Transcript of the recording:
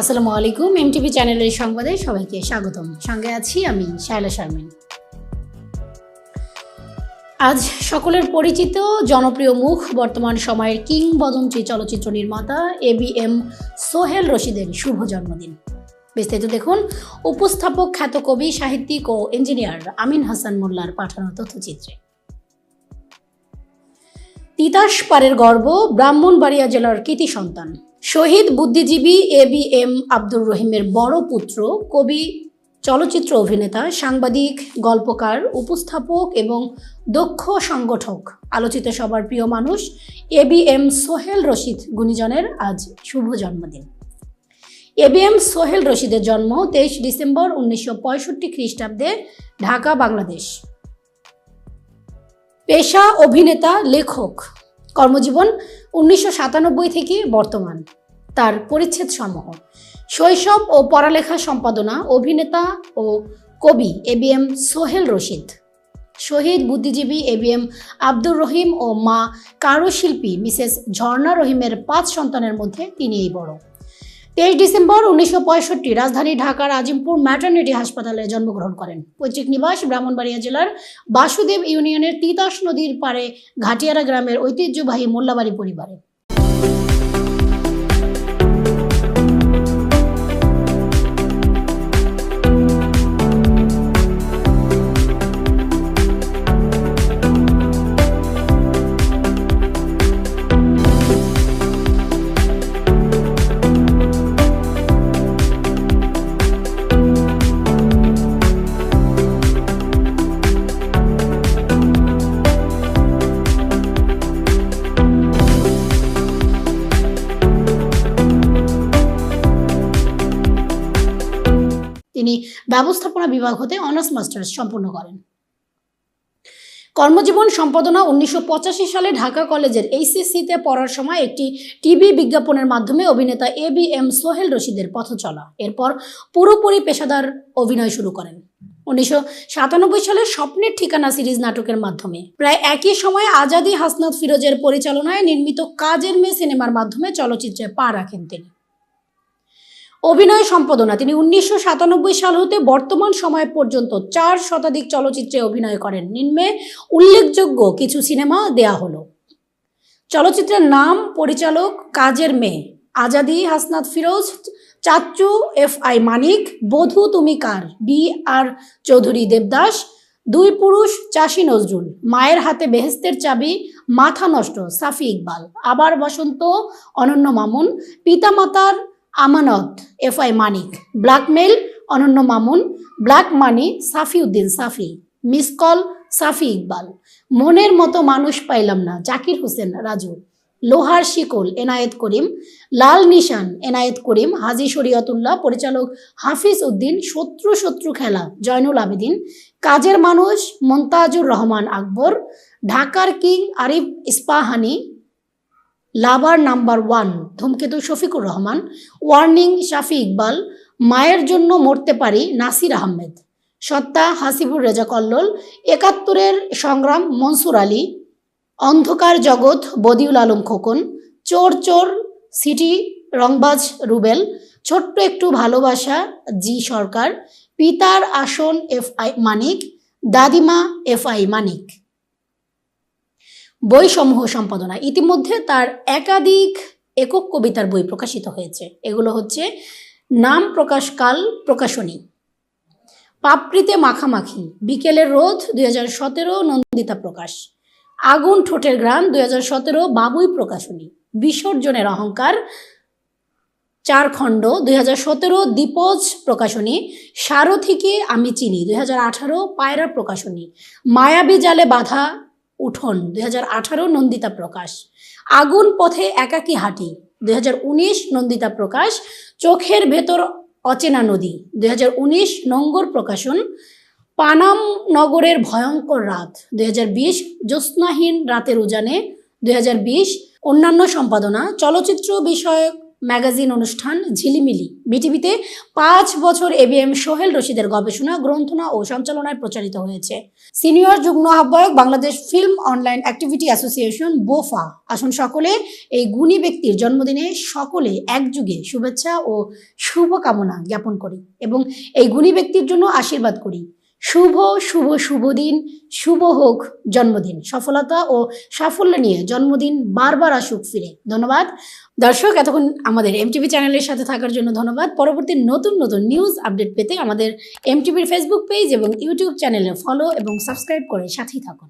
আসসালামু আলাইকুম এমটিভি চ্যানেলের সংবাদে সবাইকে স্বাগতম। সঙ্গে আছি আমি শায়লা শারমিন। আজ সকলের পরিচিত জনপ্রিয় মুখ, বর্তমান সময়ের কিংবদন্তি চলচ্চিত্র নির্মাতা এ বি এম সোহেল রশিদের শুভ জন্মদিন। বিস্তারিত দেখুন, উপস্থাপক খ্যাত কবি, সাহিত্যিক ও ইঞ্জিনিয়ার আমিন হাসান মোল্লার পাঠানো তথ্যচিত্রে। তিতাস পারের গর্ব ব্রাহ্মণবাড়িয়া জেলার কৃতি সন্তান। শহীদ বুদ্ধিজীবী এ বি এম আব্দুর রহিমের বড় পুত্র, কবি, চলচ্চিত্র অভিনেতা, সাংবাদিক, গল্পকার, উপস্থাপক এবং দক্ষ সংগঠক। আলোচিত সবার প্রিয় মানুষ A B M Sohel Rashid, গুণীজনের আজ শুভ জন্মদিন। এ বি এম সোহেল রশিদের জন্ম তেইশ ডিসেম্বর উনিশশো পঁয়ষট্টি খ্রিস্টাব্দে ঢাকা, বাংলাদেশ। পেশা, অভিনেতা, লেখক। কর্মজীবন উনিশশো সাতানব্বই থেকে বর্তমান। তার পরিচ্ছেদ সমূহ। শৈশব ও পড়ালেখা সম্পাদনা, অভিনেতা ও কবি A B M Sohel Rashid. শহীদ বুদ্ধিজীবী A B M Abdur Rahim ও মা কারুশিল্পী মিসেস ঝর্ণা রহিমের পাঁচ সন্তানের মধ্যে তিনি এই বড়। তেইশ ডিসেম্বর উনিশশো পঁয়ষট্টি রাজধানী ঢাকার আজিমপুর ম্যাটার্নিটি হাসপাতালে জন্মগ্রহণ করেন। পৈতৃক নিবাস ব্রাহ্মণবাড়িয়া জেলার বাসুদেব ইউনিয়নের তিতাস নদীর পারে ঘাটিয়ারা গ্রামের ঐতিহ্যবাহী মোল্লাবাড়ি পরিবারে। তিনি ব্যবস্থাপনা বিভাগ হতে অনার্স মাস্টার্স সম্পন্ন করেন। কর্মজীবন সম্পাদনা উনিশশো পঁচাশি সালে ঢাকা কলেজের এইচএসসিতে পড়ার সময় একটি টিভি বিজ্ঞাপনের মাধ্যমে অভিনেতা এ বি এম সোহেল রশিদের পথ চলা। এরপর পুরোপুরি পেশাদার অভিনয় শুরু করেন। উনিশশো সাতানব্বই সালে স্বপ্নের ঠিকানা সিরিজ নাটকের মাধ্যমে। প্রায় একই সময়ে আজাদি হাসনাত ফিরোজের পরিচালনায় নির্মিত কাজের মেয়ে সিনেমার মাধ্যমে চলচ্চিত্রে পা রাখেন তিনি। অভিনয় সম্পাদনা। তিনি উনিশশো সাতানব্বই সাল হতে বর্তমান সময় পর্যন্ত চার শতাধিক চলচ্চিত্রে অভিনয় করেন। নিম্নে উল্লেখযোগ্য কিছু সিনেমা দেয়া হলো। চলচ্চিত্রের নাম, পরিচালক, কাজের মেয়ে, আজাদি, হাসনাত ফিরোজ, চাচ্চু এফ আই মানিক, বধূ তুমি কার, বি আর চৌধুরী দেবদাস, দুই পুরুষ, চাষি নজরুল, মায়ের হাতে বেহেস্তের চাবি, মাথা নষ্ট, সাফি ইকবাল, আবার বসন্ত, অনন্য মামুন, পিতামাতার আমানত F I Manik blackmail Ananya Mamun. Black money Safi Uddin Safi. Miss call Safi Iqbal. মনের মতো মানুষ পাইলাম না, জাকির হোসেন, রাজু। লোহার শিকল, এনায়েত করিম। লাল নিশান, এনায়েত করিম। হাজি শরিয়তুল্লাহ, পরিচালক হাফিজ উদ্দিন, শত্রু শত্রু খেলা, জয়নুল আবেদিন। কাজের মানুষ, মন্তাজুর রহমান আকবর। ঢাকার king Arif Ispahani. Lover number one, ধূমকেতু শফিকুর রহমান। ওয়ার্নিং শাফি ইকবাল, মায়ের জন্য মরতে পারি নাসির আহমেদ। সত্তা হাসিবুর রেজা কল্লোল। একাত্তরের সংগ্রাম মনসুর আলী। অন্ধকার জগৎ বদিউল আলম খোকন। চোর চোর সিটি রংবাজ রুবেল। ছোট্ট একটু ভালোবাসা জি সরকার। পিতার আসন এফ আই মানিক। দাদিমা এফ আই মানিক। বইসমূহ সম্পাদনা। ইতিমধ্যে তার একাধিক একক কবিতার বই প্রকাশিত হয়েছে। এগুলো হচ্ছে নাম প্রকাশকাল প্রকাশনী, পাপড়িতে মাখামাখি, বিকেলের রোদ দুই হাজার সতেরো, নন্দিতা প্রকাশ, আগুন ঠোঁটের গ্রাম দুই হাজার সতেরো, বাবুই প্রকাশনী, বিসর্জনের অহংকার চার খণ্ড দুই হাজার সতেরো, দীপজ প্রকাশনী, সারথিকে আমি চিনি দুই হাজার আঠারো, পায়রা প্রকাশনী, মায়াবী জালে বাধা উঠোন, দুই হাজার আঠারো নন্দিতা প্রকাশ। আগুন পথে একাকী হাঁটি, দুই হাজার উনিশ নন্দিতা প্রকাশ। চোখের ভেতর অচেনা নদী, দুই হাজার উনিশ নঙ্গর প্রকাশন। পানাম নগরের ভয়ঙ্কর রাত, দুই হাজার বিশ জ্যোৎস্নাহীন রাতের উজানে, দুই হাজার বিশ অন্যান্য সম্পাদনা। চলচ্চিত্র বিষয়ক ম্যাগাজিন অনুষ্ঠান ঝিলিমিলি। বিটিভিতে পাঁচ বছর এবিএম সোহেল রশিদের গবেষণা, গ্রন্থনা ও সঞ্চালনায় প্রচারিত হয়েছে। সিনিয়র যুগ্ম আহ্বায়ক, Bangladesh film online activity association, BOFA. আসুন সকলে এই গুণী ব্যক্তির জন্মদিনে সকলে একযুগে শুভেচ্ছা ও শুভকামনা জ্ঞাপন করি এবং এই গুণী ব্যক্তির জন্য আশীর্বাদ করি। শুভ শুভ শুভ দিন, শুভ হোক জন্মদিন। সফলতা ও সাফল্য নিয়ে জন্মদিন বারবার আসুক ফিরে। ধন্যবাদ। দর্শক, এতক্ষণ আমাদের এমটিভি চ্যানেলের সাথে থাকার জন্য ধন্যবাদ। পরবর্তী নতুন নতুন নিউজ আপডেট পেতে আমাদের এমটিভির ফেসবুক পেজ এবং ইউটিউব চ্যানেলে ফলো এবং সাবস্ক্রাইব করে সাথেই থাকুন।